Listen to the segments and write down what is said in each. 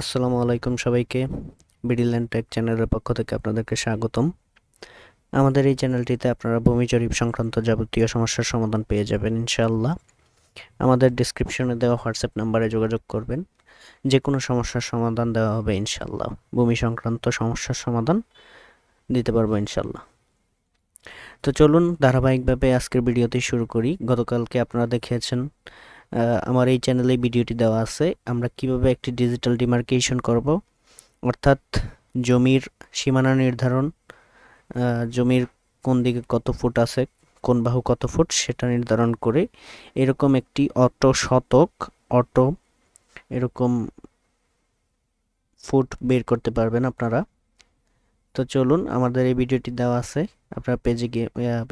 আসসালামু আলাইকুম সবাইকে। বিডিল বিডিল্যান্ড টেক চ্যানেলের পক্ষ থেকে আপনাদেরকে স্বাগতম। আমাদের এই চ্যানেলটিতে আপনারা ভূমি জরিপ সংক্রান্ত যাবতীয় সমস্যার সমাধান পেয়ে যাবেন, ইনশাআল্লাহ। আমাদের ডিসক্রিপশনে দেওয়া হোয়াটসঅ্যাপ নাম্বারে যোগাযোগ করবেন। যে কোনো সমস্যার সমাধান দেওয়া হবে, ইনশাআল্লাহ। ভূমি সংক্রান্ত সমস্যার সমাধান দিতে পারব, ইনশাআল্লাহ। তো চলুন, ধারাবাহিকভাবে আজকের ভিডিওতে শুরু করি। গতকালকে আপনারা দেখিয়েছেন আমার এই চ্যানেলে ভিডিওটি দেওয়া আছে। আমরা কীভাবে একটি ডিজিটাল ডিমার্কেশন করব? অর্থাৎ জমির সীমানা নির্ধারণ জমির কোন দিকে কত ফুট আছে, কোন বাহু কত ফুট সেটা নির্ধারণ করে এরকম একটি অটো শতক, অটো এরকম ফুট বের করতে পারবেন আপনারা। তো চলুন, আমাদের এই ভিডিওটি দেওয়া আছে। আপনারা পেজে গিয়ে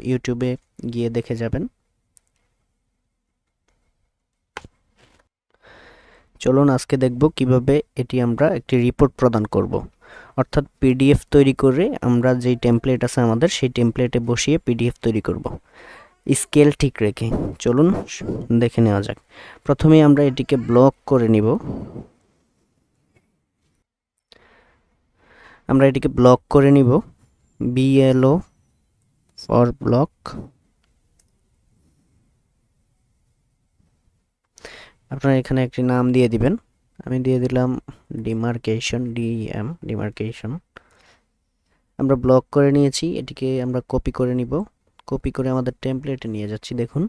ইউটিউবে গিয়ে দেখে যাবেন। চলুন আজকে দেখব কীভাবে এটি আমরা একটি রিপোর্ট প্রদান করব। অর্থাৎ পিডিএফ তৈরি করে আমরা যেই টেমপ্লেট আছে আমাদের, সেই টেমপ্লেটে বসিয়ে পিডিএফ তৈরি করব। স্কেল ঠিক রেখে। চলুন দেখে নেওয়া যাক। প্রথমে আমরা এটিকে ব্লক করে নিব। আমরা এটিকে ব্লক করে নিব। বিএলও ফর ব্লক আপনারা এখানে একটি নাম দিয়ে দিবেন। আমি দিয়ে দিলাম ডিমার্কেশন ডিএম ডিমার্কেশন আমরা ব্লক করে নিয়েছি, এটিকে আমরা কপি করে নিব। কপি করে আমাদের টেমপ্লেটে নিয়ে যাচ্ছি, দেখুন।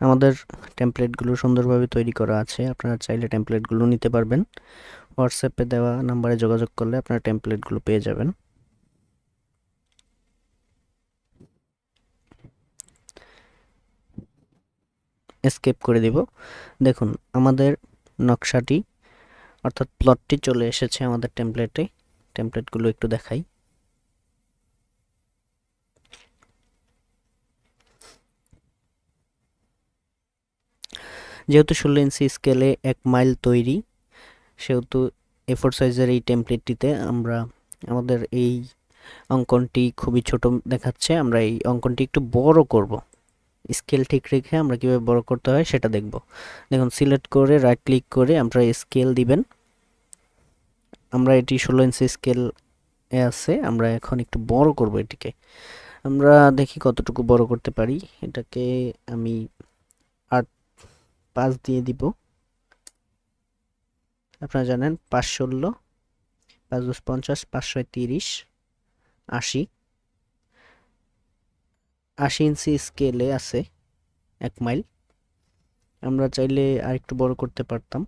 আমাদের টেমপ্লেটগুলো সুন্দরভাবে তৈরি করা আছে। আপনারা চাইলে টেমপ্লেটগুলো নিতে পারবেন। হোয়াটসঅ্যাপে দেওয়া নাম্বারে যোগাযোগ করলে আপনারা টেমপ্লেটগুলো পেয়ে যাবেন। এসকেপ করে দিব। দেখুন, আমাদের নকশাটি, অর্থাৎ প্লটটি চলে এসেছে আমাদের টেমপ্লেটে টেমপ্লেটগুলো একটু দেখাই। যেহেতু ষোলো ইঞ্চি স্কেলে এক মাইল তৈরি, সেহেতু এফোর সাইজের এই টেমপ্লেটটিতে আমরা আমাদের এই অঙ্কনটি খুবই ছোট দেখাচ্ছে, আমরা এই অঙ্কনটি একটু বড় করব। স্কেল ঠিক রেখে আমরা কীভাবে বড় করতে হয় সেটা দেখব। দেখুন সিলেক্ট করে রাইট ক্লিক করে আমরা স্কেল দিবেন। আমরা এটি ষোলো ইঞ্চি স্কেল এ আছে, আমরা এখন একটু বড় করব এটিকে। আমরা দেখি কতটুকু বড় করতে পারি। এটাকে আমি আট পাঁচ দিয়ে দিব। আপনারা জানেন পাঁচ ষোলো পাঁচ দশ পঞ্চাশ, পাঁচশো তিরিশ, আশি। আশি ইঞ্চি স্কেলে আছে এক মাইল। আমরা চাইলে আর একটু বড় করতে পারতাম।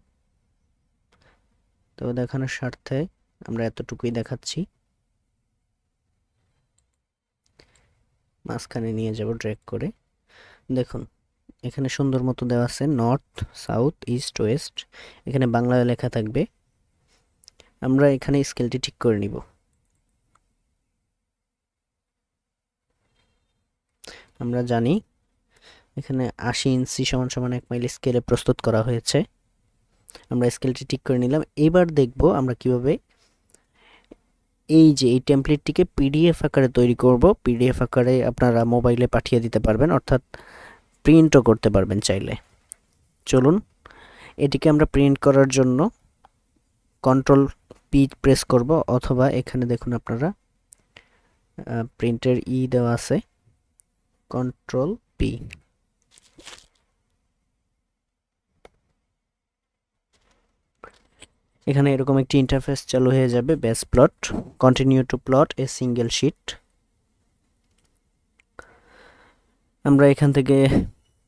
তবে দেখানোর স্বার্থে আমরা এতটুকুই দেখাচ্ছি। মাঝখানে নিয়ে যাব ড্র্যাগ করে। দেখুন এখানে সুন্দর মতো দেওয়া আছে নর্থ, সাউথ, ইস্ট, ওয়েস্ট। এখানে বাংলায় লেখা থাকবে। আমরা এখানে স্কেলটি ঠিক করে নিব। আমরা জানি এখানে আশি ইঞ্চি সমান সমান এক মাইল স্কেলে প্রস্তুত করা হয়েছে। আমরা স্কেলটি ঠিক করে নিলাম। এবার দেখব আমরা কীভাবে এই যে এই টেমপ্লেটটিকে পিডিএফ আকারে তৈরি করব। পিডিএফ আকারে আপনারা মোবাইলে পাঠিয়ে দিতে পারবেন। অর্থাৎ প্রিন্টও করতে পারবেন চাইলে। চলুন, এটিকে আমরা প্রিন্ট করার জন্য কন্ট্রোল পি প্রেস করব, অথবা এখানে দেখুন আপনারা প্রিন্টের ই দেওয়া আছে কন্ট্রোল পি এখানে এরকম একটি ইন্টারফেস চালু হয়ে যাবে base plot continue to plot a single sheet আমরা এখান থেকে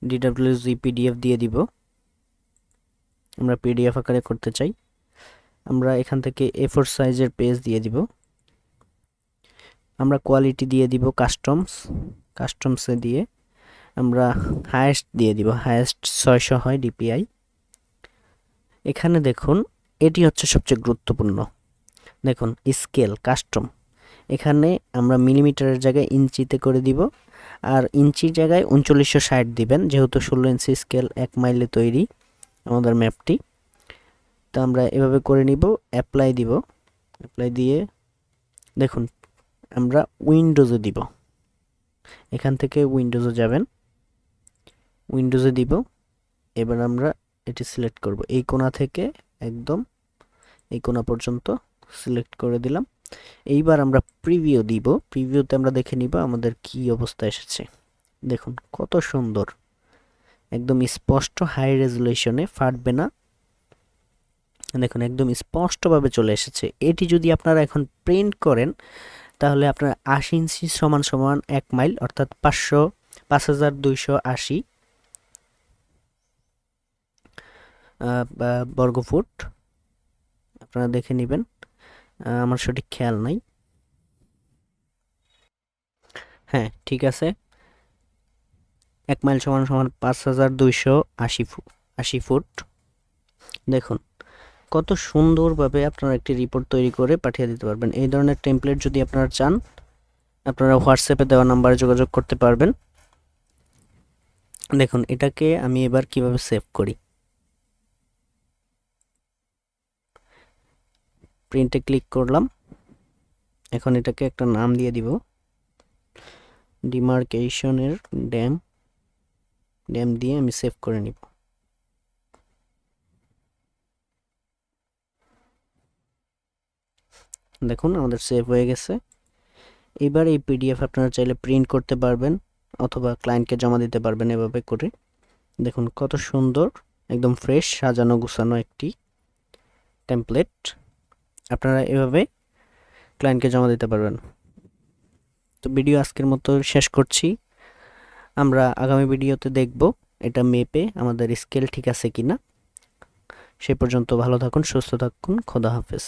ডিডাব্লিউজি পিডিএফ দিয়ে দিব। আমরা পিডিএফ আকারে করতে চাই। আমরা এখান থেকে এ ফোর সাইজের পেজ দিয়ে দিব। আমরা কোয়ালিটি দিয়ে দিব কাস্টমস কাস্টমসে দিয়ে। আমরা হায়েস্ট দিয়ে দিব। হায়েস্ট ছয়শো হয় ডিপিআই এখানে দেখুন, এটি হচ্ছে সবচেয়ে গুরুত্বপূর্ণ। দেখুন স্কেল কাস্টম এখানে আমরা মিলিমিটারের জায়গায় ইঞ্চিতে করে দিব। আর ইঞ্চির জায়গায় উনচল্লিশশো ষাট দিবেন, যেহেতু ষোলো ইঞ্চি স্কেল এক মাইলে তৈরি আমাদের ম্যাপটি তো আমরা এভাবে করে নিব অ্যাপ্লাই দিব। অ্যাপ্লাই দিয়ে দেখুন, আমরা উইন্ডোজে দিব। এখান থেকে উইন্ডোজে যাবেন। উইন্ডোজে দিব। এবার আমরা এটি সিলেক্ট করব। এই কোণা থেকে একদম এই কোণা পর্যন্ত সিলেক্ট করে দিলাম। এইবার আমরা প্রিভিউ দিব। প্রিভিউতে আমরা দেখে নিব আমাদের কি অবস্থা এসেছে। দেখুন, কত সুন্দর। একদম স্পষ্ট হাই রেজুলেশনে ফাটবে না। দেখুন, একদম স্পষ্টভাবে চলে এসেছে। এটি যদি আপনারা এখন প্রিন্ট করেন, তাহলে আপনার আশি ইঞ্চি সমান সমান এক মাইল অর্থাৎ পাঁচশো, পাঁচ হাজার দুইশো আশি বর্গফুট। আপনারা দেখে নেবেন। আমার সঠিক খেয়াল নাই। হ্যাঁ ঠিক আছে। এক মাইল সমান সমান পাঁচ হাজার দুইশো আশি ফুট আশি ফুট। দেখুন, কত সুন্দরভাবে আপনারা একটি রিপোর্ট তৈরি করে পাঠিয়ে দিতে পারবেন। এই ধরনের টেমপ্লেট যদি আপনারা চান, আপনারা হোয়াটসঅ্যাপে দেওয়া নাম্বারে যোগাযোগ করতে পারবেন। দেখুন, এটাকে আমি এবার কীভাবে সেভ করি। প্রিন্টে ক্লিক করলাম। এখন এটাকে একটা নাম দিয়ে দিব। ডিমার্কেশনের ড্যাম ড্যাম দিয়ে আমি সেভ করে নিব। দেখুন, আমাদের সেভ হয়ে গেছে। এবার এই পিডিএফ আপনারা চাইলে প্রিন্ট করতে পারবেন অথবা ক্লায়েন্টকে জমা দিতে পারবেন এভাবে করে। দেখুন, কত সুন্দর, একদম ফ্রেশ সাজানো, গুছানো একটি টেমপ্লেট আপনারা এভাবে ক্লায়েন্টকে জমা দিতে পারবেন। তো ভিডিও আজকের মতো শেষ করছি। আমরা আগামী ভিডিওতে দেখব এটা মেপে আমাদের স্কেল ঠিক আছে কি না সে পর্যন্ত ভালো থাকুন, সুস্থ থাকুন, খোদা হাফেজ।